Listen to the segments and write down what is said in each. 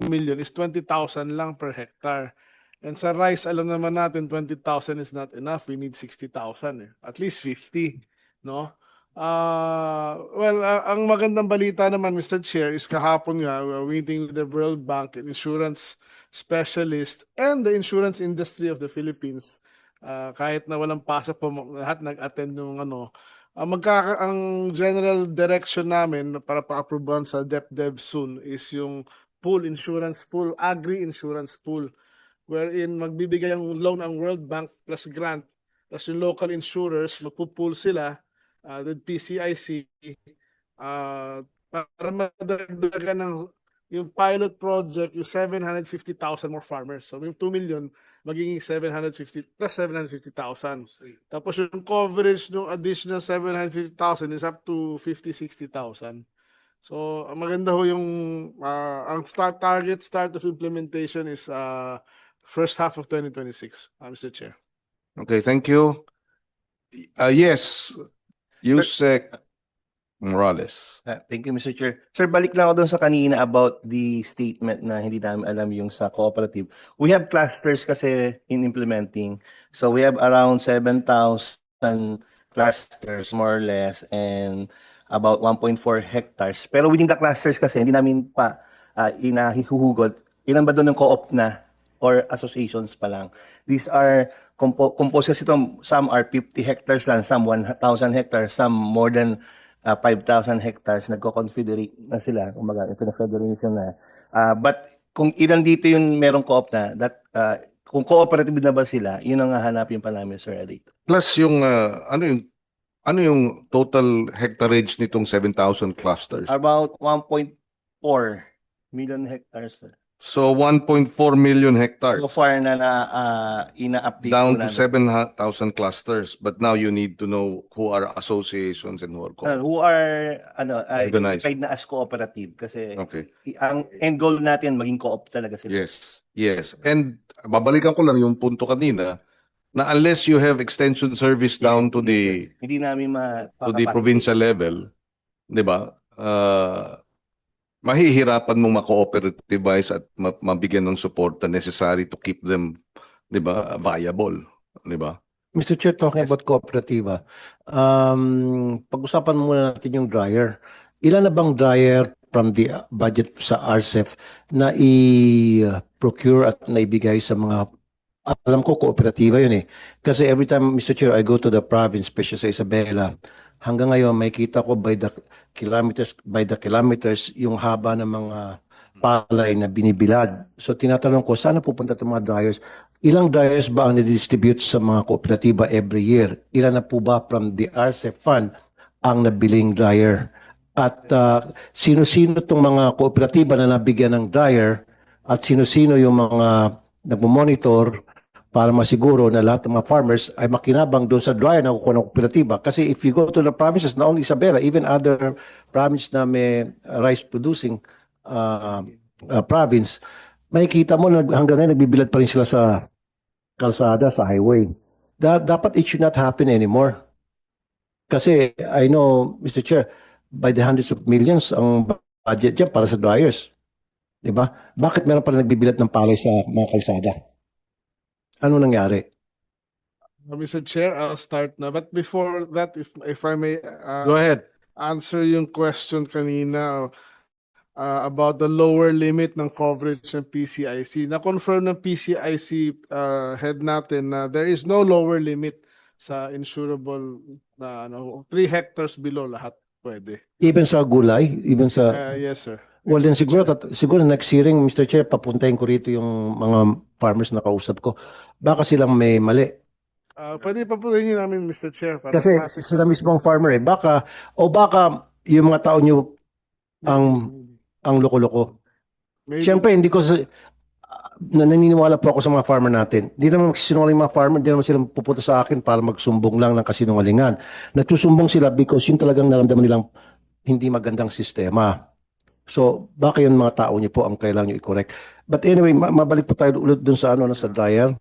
million is 20,000 lang per hectare. And sa rice, alam naman natin 20,000 is not enough. We need 60,000 eh. At least 50, no? Ah, well, ah, ang magandang balita naman, Mr. Chair, is kahapon nga, we are meeting with the World Bank and insurance specialist and the insurance industry of the Philippines. Ah, kahit na walang pasok po, lahat nag-attend ng ano. Ang magkaka ang general direction namin para pa-approvean sa DepDev soon is yung pool insurance pool, agri insurance pool wherein magbibigay ang loan ang World Bank plus grant plus yung local insurers magpo-pool sila uh, with PCIC uh, para madagdagan ng yung pilot project yung 750,000 more farmers. So yung 2 million magiging 750 plus 750,000. Tapos yung coverage ng additional 750,000 is up to 50-60,000. So, maganda ho yung ah, ang start target start of implementation is uh, first half of 2026, uh, Mr. Chair. Okay, thank you. Uh, yes, Yusek Morales. Ah, Thank you, Mr. Chair. Sir, balik lang ako doon sa kanina about the statement na hindi namin alam yung sa cooperative. We have clusters kasi in implementing. So we have around 7,000 clusters more or less and about 1.4 hectares. Pero within the clusters kasi hindi namin pa uh, inahihuhugot. Ilan ba doon yung co-op na or associations pa lang? These are compo composed kasi itong, some are 50 hectares lang, some 1,000 hectares, some more than uh, 5,000 hectares, nagko-confederate na sila, kumbaga, ito na federation na. Uh, but kung ilan dito yung merong co-op na, that, uh, kung cooperative na ba sila, yun ang hahanapin pa namin, Sir Eric. Plus yung, uh, ano yung, ano yung total hectareage nitong 7,000 clusters? About 1.4 million hectares. sir. So 1.4 million hectares. So far na na uh, ina-update Down to namin. 7,000 clusters. But now you need to know who are associations and who are Uh, co- who are ano uh, Organized. na as cooperative kasi Okay. ang end goal natin maging co-op talaga sila. Yes, yes. And babalikan ko lang yung punto kanina na unless you have extension service down to the Hindi namin ma to the provincial level, 'di ba? Uh, mahihirapan mong ma-cooperativize at ma- mabigyan ng support na necessary to keep them, 'di ba, viable, 'di ba? Mr. Chair, talking about cooperativa, um, pag-usapan muna natin yung dryer. Ilan na bang dryer from the budget sa RCEF na i-procure at naibigay sa mga alam ko kooperatiba yun eh. Kasi every time, Mr. Chair, I go to the province, especially sa Isabela, hanggang ngayon may kita ko by the kilometers by the kilometers yung haba ng mga palay na binibilad. So tinatanong ko, saan pupunta itong mga dryers? Ilang dryers ba ang distribute sa mga kooperatiba every year? Ilan na po ba from the RCEF fund ang nabiling dryer? At ah, sino-sino itong mga kooperatiba na nabigyan ng dryer at sino-sino yung mga nagmo-monitor para masiguro na lahat ng mga farmers ay makinabang doon sa dryer na kukuha ng kooperatiba. Kasi if you go to the provinces, not only Isabela, even other province na may uh, rice producing uh, uh, province, makikita mo na hanggang ngayon nagbibilad pa rin sila sa kalsada, sa highway. Da- dapat it should not happen anymore. Kasi I know, Mr. Chair, by the hundreds of millions ang budget dyan para sa dryers. Di ba? Bakit meron pa rin nagbibilad ng palay sa mga kalsada? Ano nangyari? Uh, Mr. Chair, I'll start na. But before that, if if I may uh, Go ahead. answer yung question kanina uh, about the lower limit ng coverage ng PCIC. Na-confirm ng PCIC uh, head natin na there is no lower limit sa insurable na ano, 3 hectares below lahat pwede. Even sa gulay, even sa... Uh, yes, sir. well, then siguro, tat- siguro next hearing, Mr. Chair, papuntahin ko rito yung mga farmers na kausap ko. Baka silang may mali. Uh, pwede pa po rin namin, Mr. Chair. Para Kasi ma- sila mismong farmer eh. Baka, o baka yung mga tao nyo ang ang loko-loko. Maybe- Siyempre, hindi ko sa, na naniniwala po ako sa mga farmer natin. Hindi naman magsisinungaling mga farmer, hindi naman sila pupunta sa akin para magsumbong lang ng kasinungalingan. Nagsusumbong sila because yun talagang naramdaman nilang hindi magandang sistema. So, baka yun mga tao niyo po ang kailangan niyo i-correct. But anyway, ma- mabalik po tayo ulit dun sa ano, no, sa dryer.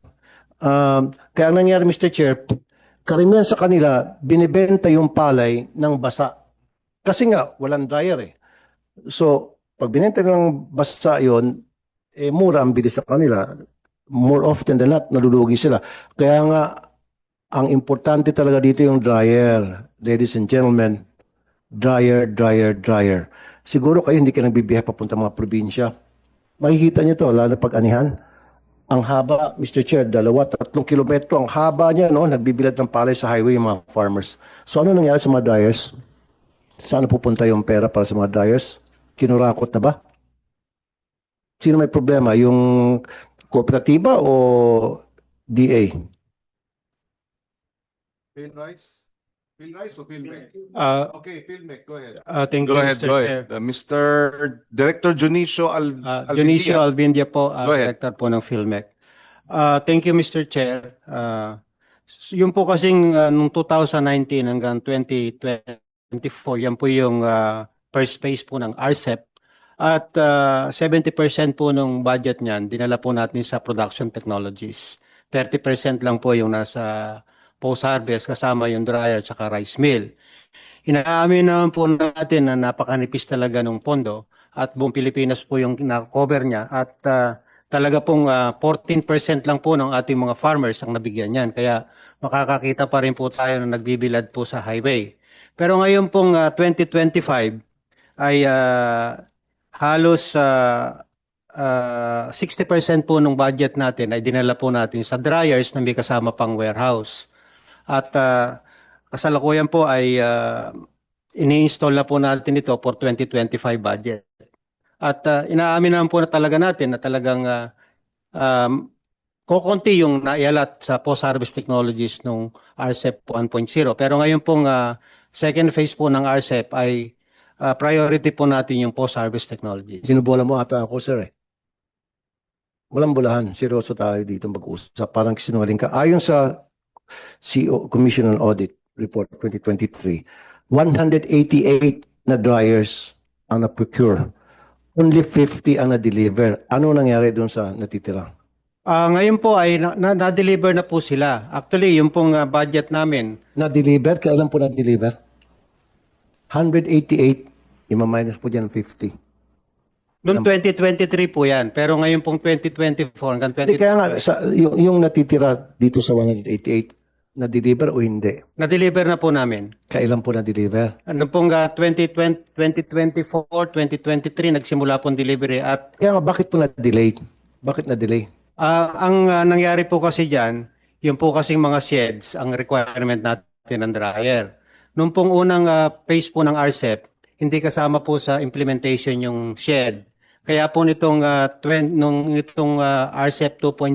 Um, kaya ang nangyari, Mr. Chair, karamihan sa kanila, binibenta yung palay ng basa. Kasi nga, walang dryer eh. So, pag binenta ng basa yon eh mura ang bilis sa kanila. More often than not, nalulugi sila. Kaya nga, ang importante talaga dito yung dryer. Ladies and gentlemen, dryer, dryer, dryer. Siguro kayo hindi ka nagbibiyahe papunta mga probinsya. Makikita niyo to, lalo pag anihan. Ang haba, Mr. Chair, dalawa, tatlong kilometro. Ang haba niya, no? Nagbibilad ng palay sa highway yung mga farmers. So ano nangyari sa mga dryers? Saan pupunta yung pera para sa mga dryers? Kinurakot na ba? Sino may problema? Yung kooperatiba o DA? Phil Rice? Phil Rice o Phil Mac? Uh, Okay, Phil Mac, go ahead. uh, thank Go you, ahead, Mr. go Chair. ahead. Uh, Mr. Director Junicio Al Uh, Alvindia. Dionisio Albindia po, uh, Go ahead. Director po ng PhilMec. Uh, thank you, Mr. Chair. Uh, s- yun po kasing uh, nung 2019 hanggang 2024, yan po yung uh, first phase po ng RCEP. At uh, 70% po ng budget niyan, dinala po natin sa production technologies. 30% lang po yung nasa post-harvest kasama yung dryer at rice mill. Inaamin naman po natin na napakanipis talaga ng pondo at buong Pilipinas po yung na-cover niya at ah, talaga pong ah, 14% lang po ng ating mga farmers ang nabigyan niyan. Kaya makakakita pa rin po tayo na nagbibilad po sa highway. Pero ngayon pong ah, 2025 ay ah, halos ah, ah, 60% po ng budget natin ay dinala po natin sa dryers na may kasama pang warehouse. At ah, kasalukuyan po ay ah, ini-install na po natin ito for 2025 budget. At ah, inaamin naman po na talaga natin na talagang ah, um, kokonti yung naialat sa post-harvest technologies nung RCEP 1.0. Pero ngayon pong ah, second phase po ng RCEP ay ah, priority po natin yung post-harvest technologies. Sinubola mo ata ako, sir eh. Walang bulahan. Seryoso tayo dito mag-usap. Parang sinungaling ka. Ayon sa CEO Commission on Audit Report 2023, 188 na dryers ang na-procure. Only 50 ang na-deliver. Ano nangyari doon sa natitira? Ah, ngayon po ay na- na- na-deliver na po sila. Actually, yung pong ah, budget namin, Na-deliver? Kailan po na-deliver? 188. Ima-minus po dyan 50. noong 2023 po yan. Pero ngayon pong 2024 hanggang Hindi, 20, kaya nga, sa, yung, yung natitira dito sa 188, na-deliver o hindi? na-deliver na po namin. Kailan po na-deliver? Ano pong ah, 2020, 2024, 2023 nagsimula pong delivery at Kaya nga, bakit po na-delay? Bakit na-delay? ah, ang ah, nangyari po kasi diyan, yung po kasing mga sheds ang requirement natin ng dryer. Nung pong unang ah, phase po ng RCEP, hindi kasama po sa implementation yung shed. Kaya po nitong ah, twen- nung itong ah, RCEP 2.0,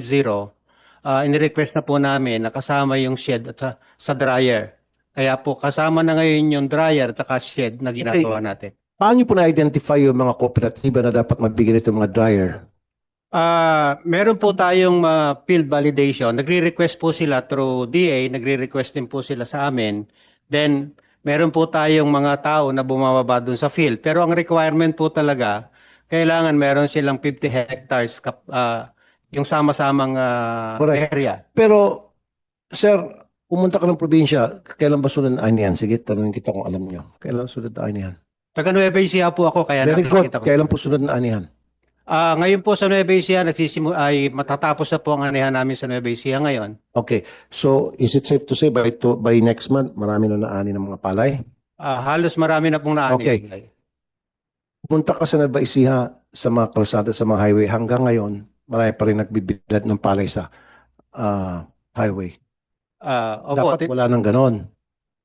ah, ini-request na po namin na kasama yung shed at sa, sa dryer. Kaya po kasama na ngayon yung dryer at saka shed na ginagawa natin. Paano po na-identify yung mga kooperatiba na dapat magbigay nito mga dryer? Ah, meron po tayong ah, field validation. Nagre-request po sila through DA, nagre-request din po sila sa amin. Then meron po tayong mga tao na bumababa dun sa field. Pero ang requirement po talaga, kailangan meron silang 50 hectares kap, ah, yung sama-samang Correct. area. Pero, sir, pumunta ka ng probinsya, kailan ba sunod na yan? Sige, tanongin kita kung alam niyo. Kailan sunod na yan? Taga Nueva Ecija po ako kaya Very good. nakikita ko. Kailan po sunod na anihan? Ah, ngayon po sa Nueva Ecija nagsisimu ay matatapos na po ang anihan namin sa Nueva Ecija ngayon. Okay. So, is it safe to say by to, by next month, marami na naani ng mga palay? Ah, halos marami na pong naani. Okay. Pumunta ka sa Nueva Ecija sa mga kalsada, sa mga highway. Hanggang ngayon, marami pa rin nagbibilad ng palay sa ah, highway. Ah, opo, Dapat wala nang ganon.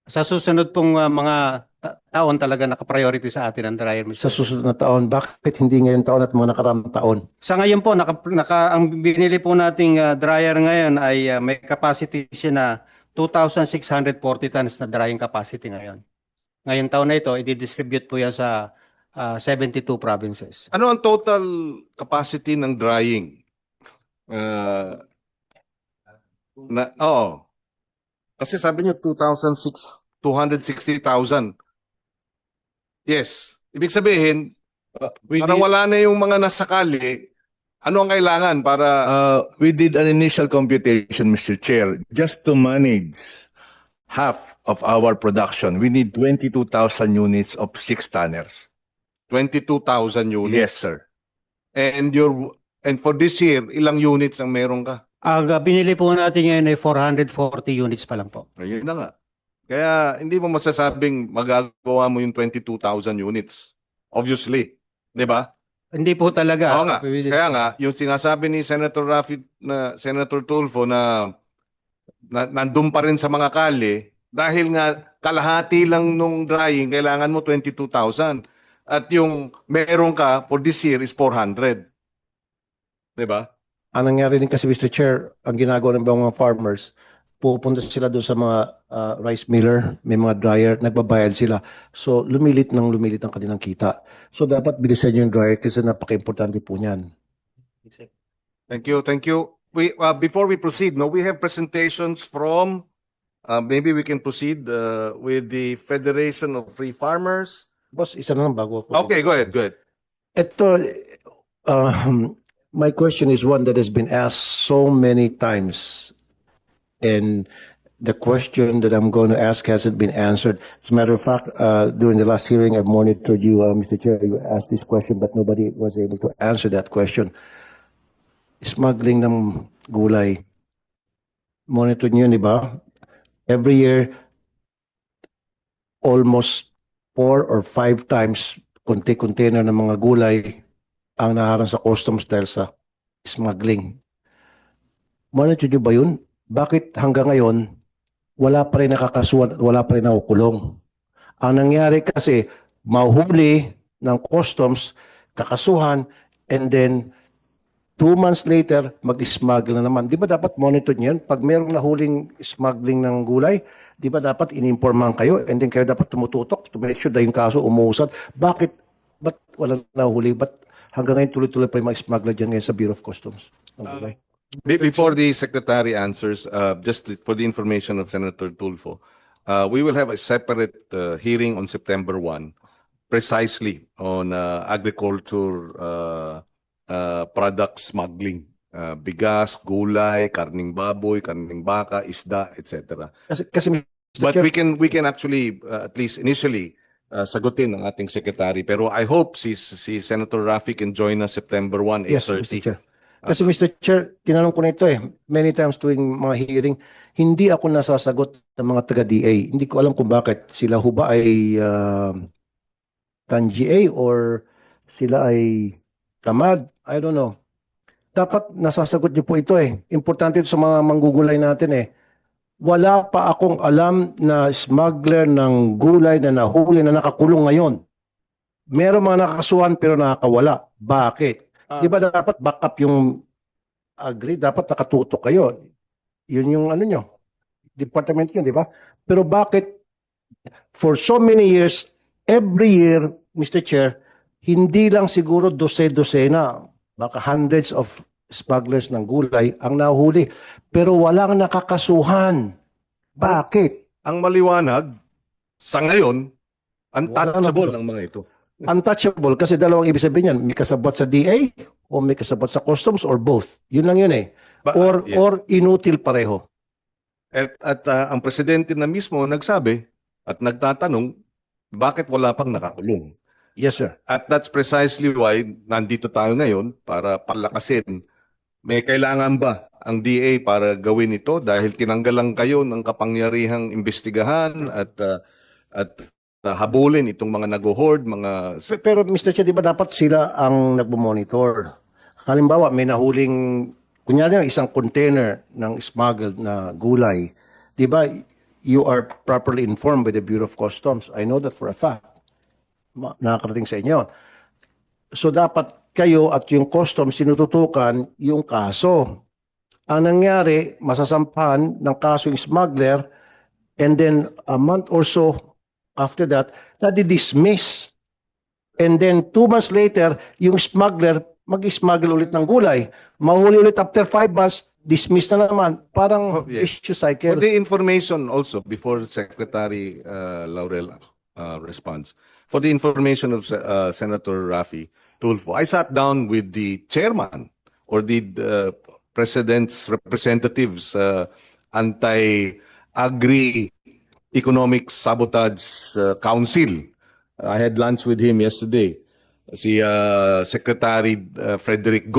Sa susunod pong uh, mga taon talaga naka-priority sa atin ang dryer Sa machine. susunod na taon, bakit hindi ngayon taon at mga nakaraang taon? Sa ngayon po, naka, naka, ang binili po nating uh, dryer ngayon ay uh, may capacity siya na 2,640 tons na drying capacity ngayon. Ngayong taon na ito, i-distribute po yan sa uh, 72 provinces. Ano ang total capacity ng drying? Uh, na, oo. Kasi sabi niyo 2,600 260,000. Yes. Ibig sabihin, We para did, wala na yung mga nasakali, ano ang kailangan para uh, we did an initial computation, Mr. Chair, just to manage half of our production. We need 22,000 units of six tonners. 22,000 units? Yes, sir. And your And for this year, ilang units ang meron ka? Ang uh, binili po natin ngayon ay 440 units pa lang po. Ayun na nga. Kaya hindi mo masasabing magagawa mo yung 22,000 units. Obviously. Di ba? Hindi po talaga. Oo nga. Kaya nga, yung sinasabi ni Senator Rafi, na Senator Tulfo na, na nandun pa rin sa mga kali, dahil nga kalahati lang nung drying, kailangan mo 22,000. At yung meron ka for this year is 400. Di ba? Ang nangyari din kasi, Mr. Chair, ang ginagawa ng mga farmers, pupunta sila doon sa mga ah, rice miller, may mga dryer, nagbabayad sila. So, lumilit ng lumilit ang kanilang kita. So, dapat bilisan yung dryer kasi napaka-importante po niyan. Thank you, thank you. We, uh, before we proceed, no, we have presentations from, uh, maybe we can proceed uh, with the Federation of Free Farmers. Boss, isa na lang bago ako. Okay, go ahead, go ahead. Ito, um, my question is one that has been asked so many times. And the question that I'm going to ask hasn't been answered. As a matter of fact, uh, during the last hearing, I monitored you, uh, Mr. Chair, you asked this question, but nobody was able to answer that question. Smuggling ng gulay. Monitor niyo, di ba? Every year, almost four or five times konti-container ng mga gulay ang naharang sa customs dahil sa smuggling. Monitor nyo ba yun? Bakit hanggang ngayon, wala pa rin nakakasuhan at wala pa rin nakukulong? Ang nangyari kasi, mahuli ng customs, kakasuhan, and then two months later, mag-smuggle na naman. Di ba dapat monitor nyo yun? Pag merong nahuling smuggling ng gulay, di ba dapat inimpormahan kayo and then kayo dapat tumututok to make sure na yung kaso umuusad. Bakit? Ba't walang nahuli? Ba't hanggang ngayon tuloy-tuloy pa yung mga smuggler dyan ngayon sa Bureau of Customs? ng gulay? Be- Before the secretary answers, uh, just for the information of Senator Tulfo, uh, we will have a separate uh, hearing on September 1 precisely on uh, agriculture uh, uh, product smuggling. Uh, bigas, gulay, karning baboy, karning baka, isda, etc. Kasi, kasi. But we can we can actually uh, at least initially uh, sagutin ng ating secretary pero I hope si si Senator Rafi can join us September 1 Yes, Mr. 8:30. Chair. Kasi Mr. Chair, tinanong ko na ito eh, many times tuwing mga hearing, hindi ako nasasagot ng mga taga-DA. Hindi ko alam kung bakit. Sila ho ba ay uh, tan-GA or sila ay tamad? I don't know. Dapat nasasagot niyo po ito eh. Importante ito sa mga manggugulay natin eh. Wala pa akong alam na smuggler ng gulay na nahuli na nakakulong ngayon. Meron mga nakakasuhan pero nakakawala. Bakit? Ah, Di ba dapat back up yung agree? Dapat nakatutok kayo. Yun yung ano nyo. Department nyo, di ba? Pero bakit for so many years, every year, Mr. Chair, hindi lang siguro dose-dosena, baka hundreds of smugglers ng gulay ang nahuli. Pero walang nakakasuhan. Bakit? Ang maliwanag sa ngayon untouchable ng mga ito. Untouchable kasi dalawang ibig sabihin yan. May kasabot sa DA o may kasabot sa customs or both. Yun lang yun eh. Ba- or yes. or inutil pareho. At, at uh, ang presidente na mismo nagsabi at nagtatanong bakit wala pang nakakulong. Yes, sir. At that's precisely why nandito tayo ngayon para palakasin. May kailangan ba ang DA para gawin ito dahil tinanggalan kayo ng kapangyarihang imbestigahan at uh, at uh, habulin itong mga nag-hoard, mga Pe- Pero Mr. Che, di ba dapat sila ang nagmo-monitor? Halimbawa, may nahuling, kunyari lang isang container ng smuggled na gulay. Di ba, you are properly informed by the Bureau of Customs. I know that for a fact. Nakakarating sa inyo. So dapat kayo at yung customs sinututukan yung kaso. Ang nangyari, masasampahan ng kaso yung smuggler and then a month or so after that, nadi-dismiss. And then two months later, yung smuggler mag-smuggle ulit ng gulay. Mahuli ulit after five months, dismiss na naman. Parang Oh, yes. issue For cycle. the information also, before Secretary uh, Laurel uh, responds, for the information of uh, Senator Rafi Tulfo, I sat down with the chairman or the uh, president's representatives, uh, anti-agri economic sabotage uh, council. I had lunch with him yesterday. Si uh, Secretary uh, Frederick Go